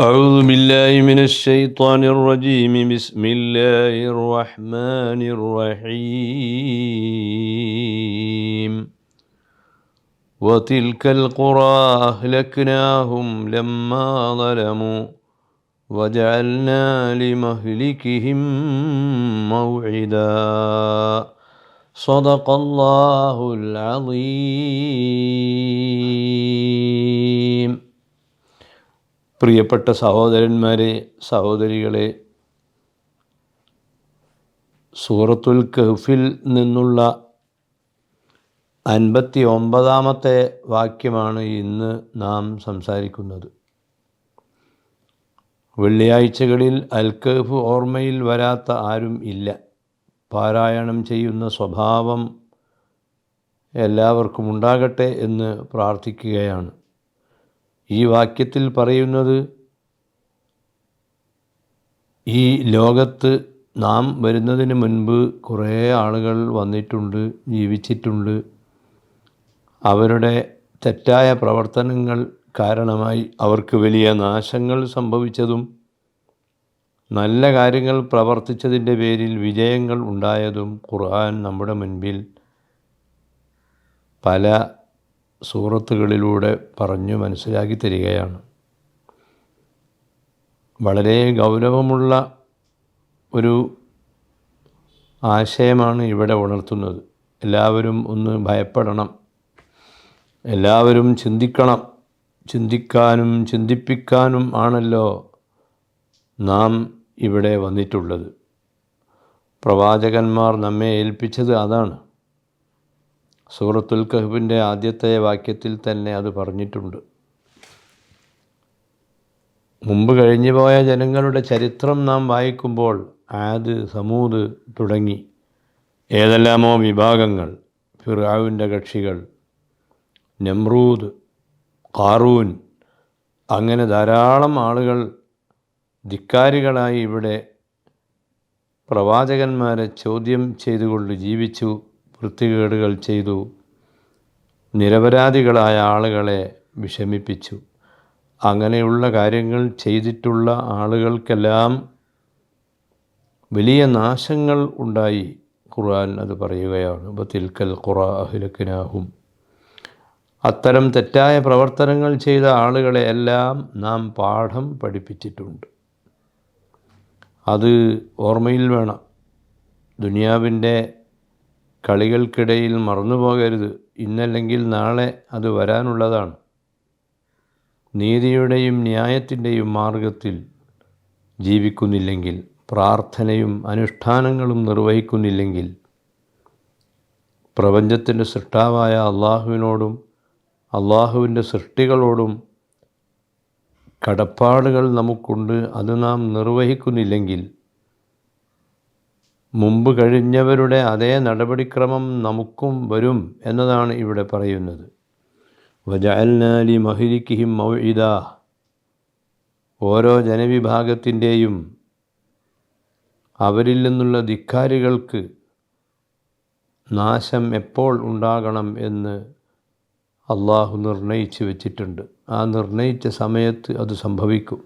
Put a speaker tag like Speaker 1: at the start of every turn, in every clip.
Speaker 1: أعوذ بالله من الشيطان الرجيم. بسم الله الرحمن الرحيم. وتلك القرى أهلكناهم لما ظلموا وجعلنا لمهلكهم موعدا. صدق الله العظيم. പ്രിയപ്പെട്ട സഹോദരന്മാരെ സഹോദരികളെ സൂറത്തുൽ കഹ്ഫിൽ നിന്നുള്ള അൻപത്തി ഒമ്പതാമത്തെ വാക്യമാണ് ഇന്ന് നാം സംസാരിക്കുന്നത്. വെള്ളിയാഴ്ചകളിൽ അൽ കഹ്ഫ് ഓർമ്മയിൽ വരാത്ത ആരും ഇല്ല. പാരായണം ചെയ്യുന്ന സ്വഭാവം എല്ലാവർക്കും ഉണ്ടാകട്ടെ എന്ന് പ്രാർത്ഥിക്കുകയാണ്. ഈ വാക്യത്തിൽ പറയുന്നത് ഈ ലോകത്ത് നാം വരുന്നതിന് മുൻപ് കുറേ ആളുകൾ വന്നിട്ടുണ്ട് ജീവിച്ചിട്ടുണ്ട്. അവരുടെ തെറ്റായ പ്രവർത്തനങ്ങൾ കാരണമായി അവർക്ക് വലിയ നാശങ്ങൾ സംഭവിച്ചതും നല്ല കാര്യങ്ങൾ പ്രവർത്തിച്ചതിന്റെ പേരിൽ വിജയങ്ങൾ ഉണ്ടായതും ഖുർആൻ നമ്മുടെ മുൻപിൽ പല സൂറത്തുകളിലൂടെ പറഞ്ഞു മനസ്സിലാക്കി തരികയാണ്. വളരെ ഗൗരവമുള്ള ഒരു ആശയമാണ് ഇവിടെ ഉണർത്തുന്നത്. എല്ലാവരും ഒന്ന് ഭയപ്പെടണം. എല്ലാവരും ചിന്തിക്കണം. ചിന്തിക്കാനും ചിന്തിപ്പിക്കാനും ആണല്ലോ നാം ഇവിടെ വന്നിട്ടുള്ളത്. പ്രവാചകന്മാർ നമ്മെ ഏൽപ്പിച്ചത് അതാണ്. സൂറത്തുൽ കഹ്ബിന്റെ ആദ്യത്തെ വാക്യത്തിൽ തന്നെ അത് പറഞ്ഞിട്ടുണ്ട്. മുമ്പ് കഴിഞ്ഞു പോയ ജനങ്ങളുടെ ചരിത്രം നാം വായിക്കുമ്പോൾ ആദ് സമൂത് തുടങ്ങി. ഏതെല്ലാമോ വിഭാഗങ്ങൾ ഫിറാവിന്റെ കക്ഷികൾ നമ്രൂദ് കാറൂൻ അങ്ങനെ ധാരാളം ആളുകൾ ധിക്കാരികളായി ഇവിടെ പ്രവാചകന്മാരെ ചോദ്യം ചെയ്തുകൊണ്ട് ജീവിച്ചു. വൃത്തികേടുകൾ ചെയ്തു. നിരപരാധികളായ ആളുകളെ വിഷമിപ്പിച്ചു. അങ്ങനെയുള്ള കാര്യങ്ങൾ ചെയ്തിട്ടുള്ള ആളുകൾക്കെല്ലാം വലിയ നാശങ്ങൾ ഉണ്ടായി. ഖുർആൻ അത് പറയുകയാണ്. ബത്തിൽക്കൽ ഖുറ അഹ്ലക്കിനാഹും അത്തരം തെറ്റായ പ്രവർത്തനങ്ങൾ ചെയ്ത ആളുകളെ എല്ലാം നാം പാഠം പഠിപ്പിച്ചിട്ടുണ്ട്. അത് ഓർമ്മയിൽ വേണം. ദുനിയാവിന്റെ കളികൾക്കിടയിൽ മറന്നു പോകരുത് ഇന്നല്ലെങ്കിൽ നാളെ അത് വരാനുള്ളതാണ്. നീതിയുടെയും ന്യായത്തിന്റെയും മാർഗത്തിൽ ജീവിക്കുന്നില്ലെങ്കിൽ പ്രാർത്ഥനയും അനുഷ്ഠാനങ്ങളും നിർവഹിക്കുന്നില്ലെങ്കിൽ പ്രപഞ്ചത്തിന്റെ സൃഷ്ടാവായ അള്ളാഹുവിനോടും അള്ളാഹുവിന്റെ സൃഷ്ടികളോടും കടപ്പാടുകൾ നമുക്കുണ്ട്. അത് നാം നിർവഹിക്കുന്നില്ലെങ്കിൽ മുമ്പ് കഴിഞ്ഞവരുടെ അതേ നടപടിക്രമം നമുക്കും വരും എന്നതാണ് ഇവിടെ പറയുന്നത്. വജഅൽനാലി മഹിരിക്കിഹിം മൗഇദ. ഓരോ ജനവിഭാഗത്തിന്റെയും അവരിൽ നിന്നുള്ള ധിക്കാരികൾക്ക് നാശം എപ്പോൾ ഉണ്ടാകണം എന്ന് അള്ളാഹു നിർണയിച്ച് വച്ചിട്ടുണ്ട്. ആ നിർണയിച്ച സമയത്ത് അത് സംഭവിക്കും.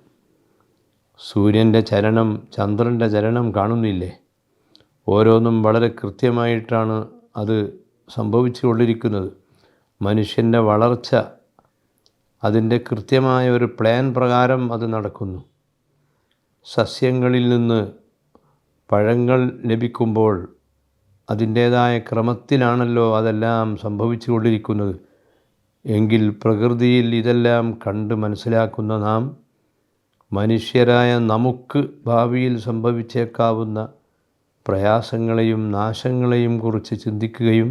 Speaker 1: സൂര്യന്റെ ചലനം ചന്ദ്രന്റെ ചലനം കാണുന്നില്ലേ? ഓരോന്നും വളരെ കൃത്യമായിട്ടാണ് അത് സംഭവിച്ചുകൊണ്ടിരിക്കുന്നത്. മനുഷ്യന്റെ വളർച്ച അതിന്റെ കൃത്യമായ ഒരു പ്ലാൻ പ്രകാരം അത് നടക്കുന്നു. സസ്യങ്ങളിൽ നിന്ന് പഴങ്ങൾ ലഭിക്കുമ്പോൾ അതിന്റേതായ ക്രമത്തിലാണല്ലോ അതെല്ലാം സംഭവിച്ചുകൊണ്ടിരിക്കുന്നത്. എങ്കിൽ പ്രകൃതിയിൽ ഇതെല്ലാം കണ്ട് മനസ്സിലാക്കുന്ന നാം മനുഷ്യരായ നമുക്ക് ഭാവിയിൽ സംഭവിച്ചേക്കാവുന്ന പ്രയാസങ്ങളെയും നാശങ്ങളെയും കുറിച്ച് ചിന്തിക്കുകയും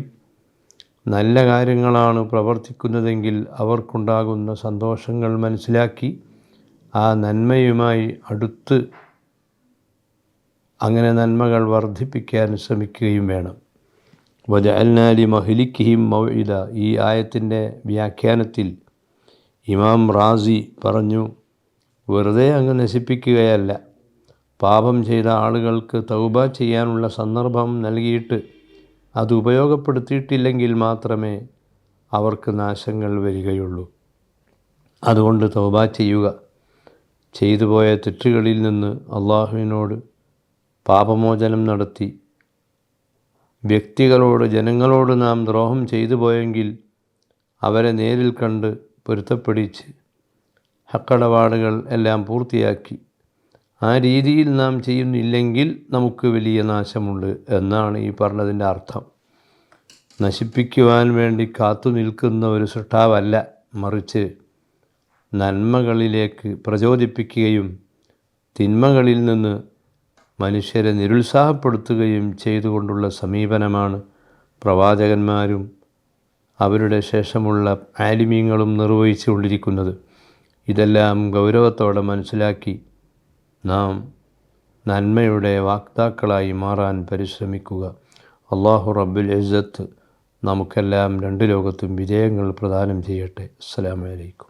Speaker 1: നല്ല കാര്യങ്ങളാണ് പ്രവർത്തിക്കുന്നതെങ്കിൽ അവർക്കുണ്ടാകുന്ന സന്തോഷങ്ങൾ മനസ്സിലാക്കി ആ നന്മയുമായി അടുത്ത് അങ്ങനെ നന്മകൾ വർദ്ധിപ്പിക്കാൻ ശ്രമിക്കുകയും വേണം. വജഅൽനാലി മഹിലിക്കിഹിം മൗഇദ. ഈ ആയത്തിന്റെ വ്യാഖ്യാനത്തിൽ ഇമാം റാസി പറഞ്ഞു വെറുതെ അങ്ങ് നശിപ്പിക്കുകയല്ല. പാപം ചെയ്ത ആളുകൾക്ക് തൗബ ചെയ്യാനുള്ള സന്ദർഭം നൽകിയിട്ട് അത് ഉപയോഗപ്പെടുത്തിയിട്ടില്ലെങ്കിൽ മാത്രമേ അവർക്ക് നാശങ്ങൾ വരികയുള്ളൂ. അതുകൊണ്ട് തൗബ ചെയ്യുക. ചെയ്തു പോയ തെറ്റുകളിൽ നിന്ന് അള്ളാഹുവിനോട് പാപമോചനം നടത്തി. വ്യക്തികളോട് ജനങ്ങളോട് നാം ദ്രോഹം ചെയ്തു പോയെങ്കിൽ അവരെ നേരിൽ കണ്ട് പൊരുത്തപ്പെടിച്ച് ഹക്കടപാടുകൾ എല്ലാം പൂർത്തിയാക്കി. ആ രീതിയിൽ നാം ചെയ്യുന്നില്ലെങ്കിൽ നമുക്ക് വലിയ നാശമുണ്ട് എന്നാണ് ഈ പറഞ്ഞതിന്റെ അർത്ഥം. നശിപ്പിക്കുവാൻ വേണ്ടി കാത്തു നിൽക്കുന്ന ഒരു സൃഷ്ടാവല്ല മറിച്ച് നന്മകളിലേക്ക് പ്രചോദിപ്പിക്കുകയും തിന്മകളിൽ നിന്ന് മനുഷ്യരെ നിരുത്സാഹപ്പെടുത്തുകയും ചെയ്തുകൊണ്ടുള്ള സമീപനമാണ് പ്രവാചകന്മാരും അവരുടെ ശേഷമുള്ള ആലിമീങ്ങളും നിർവഹിച്ചുകൊണ്ടിരിക്കുന്നത്. ഇതെല്ലാം ഗൗരവത്തോടെ മനസ്സിലാക്കി നാം നന്മയുടെ വാക്താക്കളായി മാറാൻ പരിശ്രമിക്കുക. അള്ളാഹു റബ്ബുൽ ഇസ്സത്ത് നമുക്കെല്ലാം രണ്ട് ലോകത്തും വിജയങ്ങൾ പ്രദാനം ചെയ്യട്ടെ. അസ്സലാമു അലൈക്കും.